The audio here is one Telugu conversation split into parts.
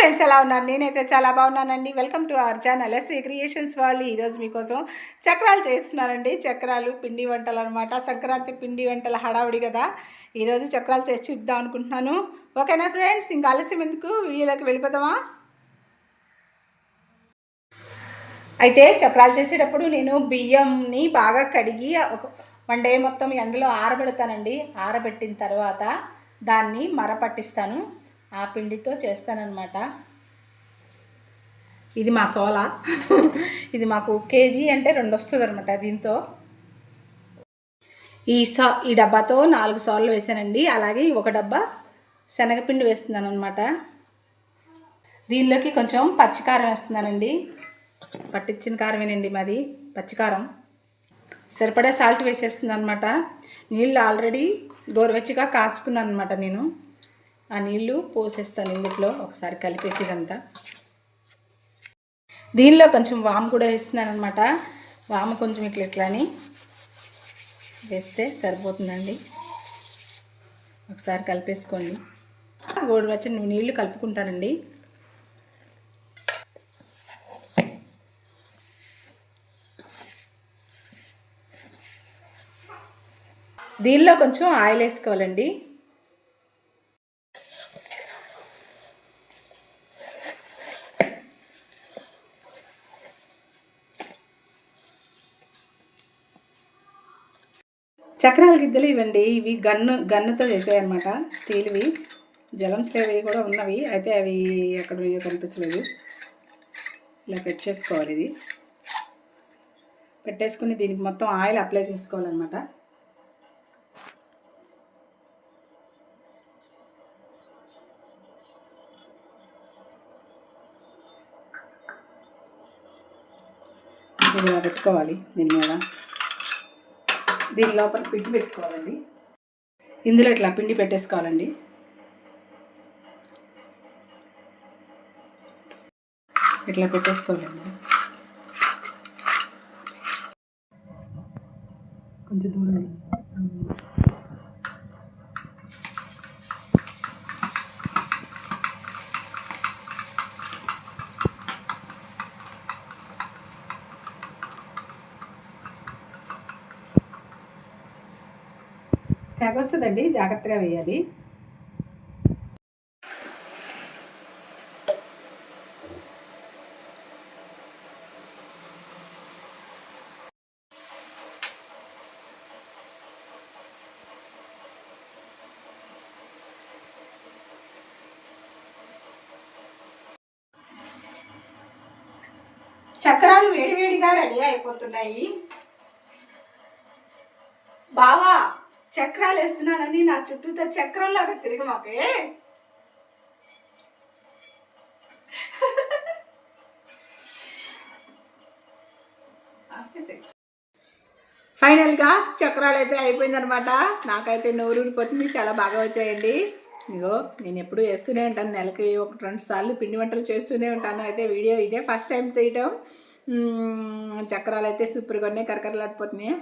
ఫ్రెండ్స్ ఎలా ఉన్నారు? నేనైతే చాలా బాగున్నానండి. Welcome to our channel SV creations వాళ్ళు. ఈరోజు మీకోసం చక్రాలు చేస్తున్నారండి. చక్రాలు పిండి వంటలు అనమాట సంక్రాంతి పిండి వంటల హడావుడి కదా. ఈరోజు చక్రాలు చేసి చూద్దాం అనుకుంటున్నాను. ఓకేనా ఫ్రెండ్స్ ఇంకా ఆలస్యం ఎందుకు? వీడియోలోకి వెళ్ళిపోదామా? అయితే చక్రాలు చేసేటప్పుడు నేను బియ్యంని బాగా కడిగి ఒక వన్ డే మొత్తం ఎండలో ఆరబెడతానండి. ఆరబెట్టిన తర్వాత దాన్ని మర పట్టిస్తాను ఆ పిండితో చేస్తానన్నమాట. ఇది మా సోలా. ఇది మాకు కేజీ అంటే రెండు వస్తుంది అనమాట దీంతో. ఈ సో ఈ డబ్బాతో నాలుగు సార్లు వేసానండి. అలాగే ఒక డబ్బా శనగపిండి వేస్తున్నాను అనమాట దీనిలోకి కొంచెం పచ్చికారం వేస్తున్నానండి. పట్టించిన కారమేనండి మాది పచ్చికారం. సరిపడా సాల్ట్ వేసేస్తుంది అనమాట నీళ్ళు ఆల్రెడీ గోరువెచ్చగా కాసుకున్నాను అనమాట నేను. ఆ నీళ్ళు పోసేస్తాను ఇందులో ఒకసారి కలిపేసి ఇదంతా. దీనిలో కొంచెం వాము కూడా వేస్తున్నాను అనమాట వాము కొంచెం ఇట్లా ఇట్లా అని వేస్తే సరిపోతుందండి. ఒకసారి కలిపేసుకోండి. గోరువెచ్చని నీళ్ళు కలుపుకుంటానండి. దీనిలో కొంచెం ఆయిల్ వేసుకోవాలండి. చక్రాల గిద్దలు ఇవ్వండి ఇవి గన్ను గన్నుతో చేసాయన్నమాట. స్టీల్వి. జలం స్లేవి కూడా ఉన్నవి. అయితే అవి ఎక్కడ కనిపించలేదు. ఇలా పెట్ చేసుకోవాలి ఇది. పెట్టేసుకుని దీనికి మొత్తం ఆయిల్ అప్లై చేసుకోవాలన్నమాట. ఇలా పెట్టుకోవాలి దీని మీద. దీని లోపల పిండి పెట్టుకోవాలండి. ఇందులో ఇట్లా పిండి పెట్టేసుకోవాలండి. ఇట్లా పెట్టేసుకోవాలండి. కొంచెం దూరం తెగ వస్తుందండి జాగ్రత్తగా వేయాలి. చక్రాలు వేడివేడిగా రెడీ అయిపోతున్నాయి. బావా చక్రాలు వేస్తున్నానని నా చుట్టూతో చక్రంలాగా తిరిగి మాకే. ఫైనల్గా చక్రాలు అయితే అయిపోయిందనమాట నాకైతే నోరూరిపోతుంది చాలా బాగా వచ్చాయండి. ఇగో నేను ఎప్పుడు వేస్తూనే ఉంటాను నెలకి ఒక రెండు సార్లు పిండి వంటలు చేస్తూనే ఉంటాను. అయితే వీడియో ఇదే ఫస్ట్ టైం తీయటం. చక్రాలు అయితే సూపర్గా ఉన్నాయి కరకరలాడిపోతున్నాయి.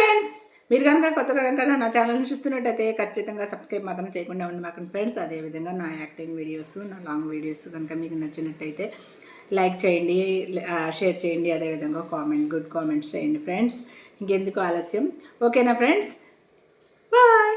ఫ్రెండ్స్ మీరు కనుక కొత్తగా కనుక నా ఛానల్ని చూస్తున్నట్టయితే ఖచ్చితంగా సబ్స్క్రైబ్ మాత్రం చేయకుండా ఉండి మాకు ఫ్రెండ్స్ అదేవిధంగా నా యాక్టింగ్ వీడియోస్ నా లాంగ్ వీడియోస్ కనుక మీకు నచ్చినట్టయితే లైక్ చేయండి షేర్ చేయండి. అదేవిధంగా కామెంట్ గుడ్ కామెంట్స్ చేయండి ఫ్రెండ్స్ ఇంకెందుకు ఆలస్యం? ఓకేనా ఫ్రెండ్స్ బాయ్